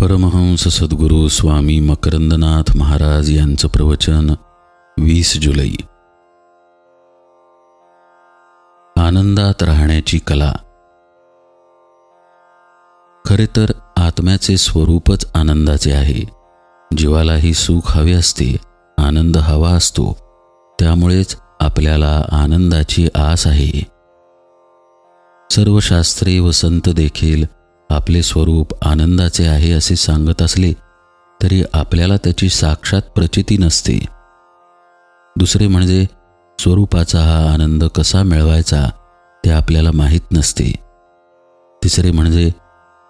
परमहंस सद्गुरू स्वामी मकरंदनाथ महाराज यांचं प्रवचन वीस जुलै. आनंदात राहण्याची कला. खरे तर आत्म्याचे स्वरूपच आनंदाचे आहे. जीवालाही सुख हवे असते आनंद हवा असतो त्यामुळेच आपल्याला आनंदाची आस आहे. सर्व शास्त्रे व संत देखील आपले स्वरूप आनंदाचे आहे असे सांगत असले तरी आपल्याला त्याची साक्षात प्रचिती नसते. दुसरे म्हणजे स्वरूपाचा हा आनंद कसा मिळवायचा ते आपल्याला माहीत नसते. तिसरे म्हणजे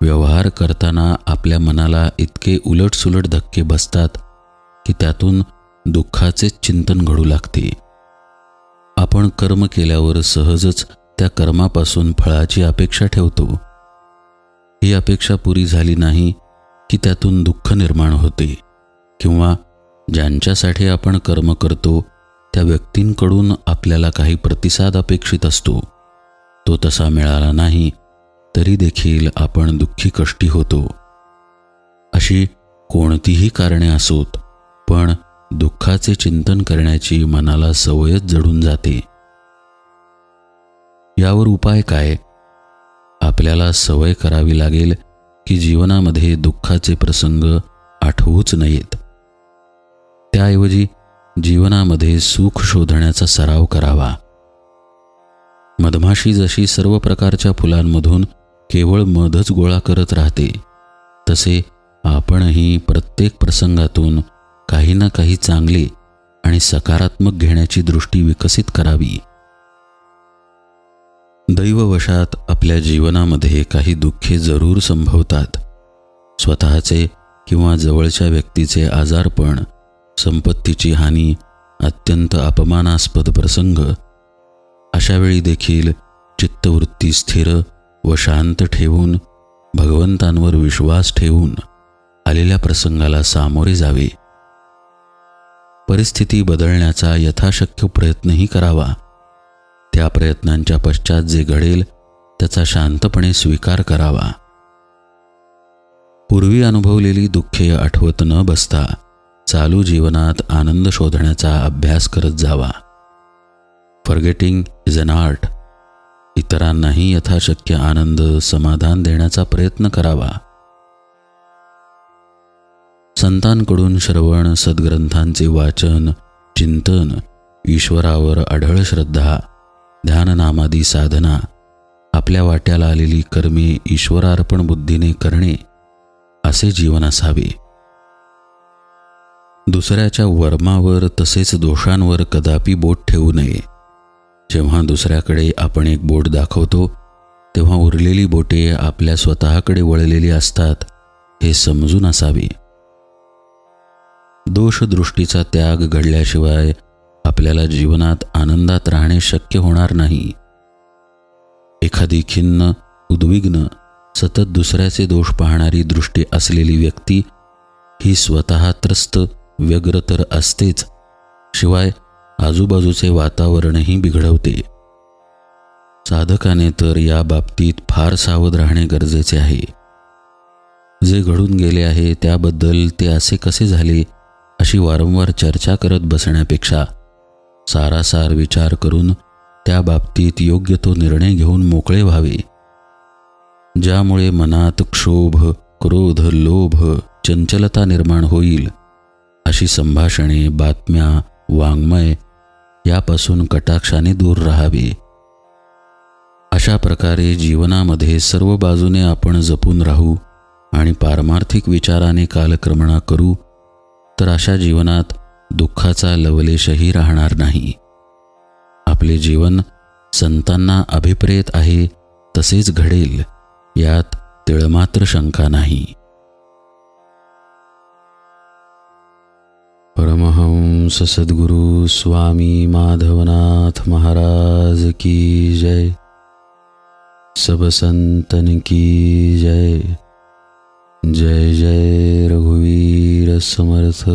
व्यवहार करताना आपल्या मनाला इतके उलटसुलट धक्के बसतात की त्यातून दुःखाचेच चिंतन घडू लागते. आपण कर्म केल्यावर सहजच त्या कर्मापासून फळाची अपेक्षा ठेवतो. ही अपेक्षा पुरी झाली नाही की त्यातून दुःख निर्माण होते किंवा ज्यांच्यासाठी आपण कर्म करतो त्या व्यक्तींकडून आपल्याला काही प्रतिसाद अपेक्षित असतो. तो तसा मिळाला नाही तरी देखील आपण दुःखी कष्टी होतो. अशी कोणतीही कारणे असोत पण दुःखाचे चिंतन करण्याची मनाला सवयच जडून जाते. यावर उपाय काय? आपल्याला सवय करावी लागेल की जीवनामध्ये दुःखाचे प्रसंग आठवूच नयेत. त्याऐवजी जीवनामध्ये सुख शोधण्याचा सराव करावा. मधमाशी जशी सर्व प्रकारच्या फुलांमधून केवळ मधच गोळा करत राहते तसे आपणही प्रत्येक प्रसंगातून काही ना काही चांगले आणि सकारात्मक घेण्याची दृष्टी विकसित करावी. दैववशात आपल्या जीवनामध्ये काही दुःखे जरूर संभवतात. स्वतःचे किंवा जवळच्या व्यक्तीचे आजारपण संपत्तीची हानी अत्यंत अपमानास्पद प्रसंग अशावेळी देखील चित्तवृत्ती स्थिर व शांत ठेवून भगवंतांवर विश्वास ठेवून आलेल्या प्रसंगाला सामोरे जावे. परिस्थिती बदलण्याचा यथाशक्य प्रयत्नही करावा. त्या प्रयत्नांच्या पश्चात जे घडेल त्याचा शांतपणे स्वीकार करावा. पूर्वी अनुभवलेली दुःखे आठवत न बसता चालू जीवनात आनंद शोधण्याचा अभ्यास करत जावा. फॉरगेटिंग इज अन आर्ट इतरांनाही यथाशक्य आनंद समाधान देण्याचा प्रयत्न करावा. संतांकडून श्रवण सद्ग्रंथांचे वाचन चिंतन ईश्वरावर अढळ श्रद्धा ध्याननामादी साधना आपल्या वाट्याला आलेली कर्मे ईश्वरार्पण बुद्धीने करणे असे जीवन असावे. दुसऱ्याच्या वर्मावर तसेच दोषांवर कदापि बोट ठेवू नये. जेव्हा दुसऱ्याकडे आपण एक बोट दाखवतो तेव्हा उरलेली बोटे आपल्या स्वतःकडे वळलेली असतात हे समजून असावे. दोषदृष्टीचा त्याग घडल्याशिवाय आपल्याला जीवनात आनंदात राहणे शक्य होणार नाही. एखादी खिन्न उद्विग्न सतत दुसऱ्याचे दोष पाहणारी दृष्टी असलेली व्यक्ती ही स्वतः त्रस्त व्यग्र तर असतेच शिवाय आजूबाजूचे वातावरणही बिघडवते. साधकाने तर या बाबतीत फार सावध राहणे गरजेचे आहे. जे घडून गेले आहे त्याबद्दल ते असे कसे झाले अशी वारंवार चर्चा करत बसण्यापेक्षा सारासार विचार करून त्या बाबतीत योग्य तो निर्णय घेऊन मोकळे व्हावे. ज्यामुळे मनात क्षोभ क्रोध लोभ चंचलता निर्माण होईल अशी संभाषणे बातम्या वाङ्मय यापासून कटाक्षाने दूर राहावे. अशा प्रकारे जीवनामध्ये सर्व बाजूने आपण जपून राहू आणि पारमार्थिक विचाराने कालक्रमणा करू तर अशा जीवनात दुःखाचा लवलेशही राहणार नाही. आपले जीवन संतांना अभिप्रेत आहे तसेच घडेल यात तिळमात्र शंका नाही. परमहंस सद्गुरु स्वामी माधवनाथ महाराज की जय। सब संतन की जय। जय जय रघुवीर समर्थ।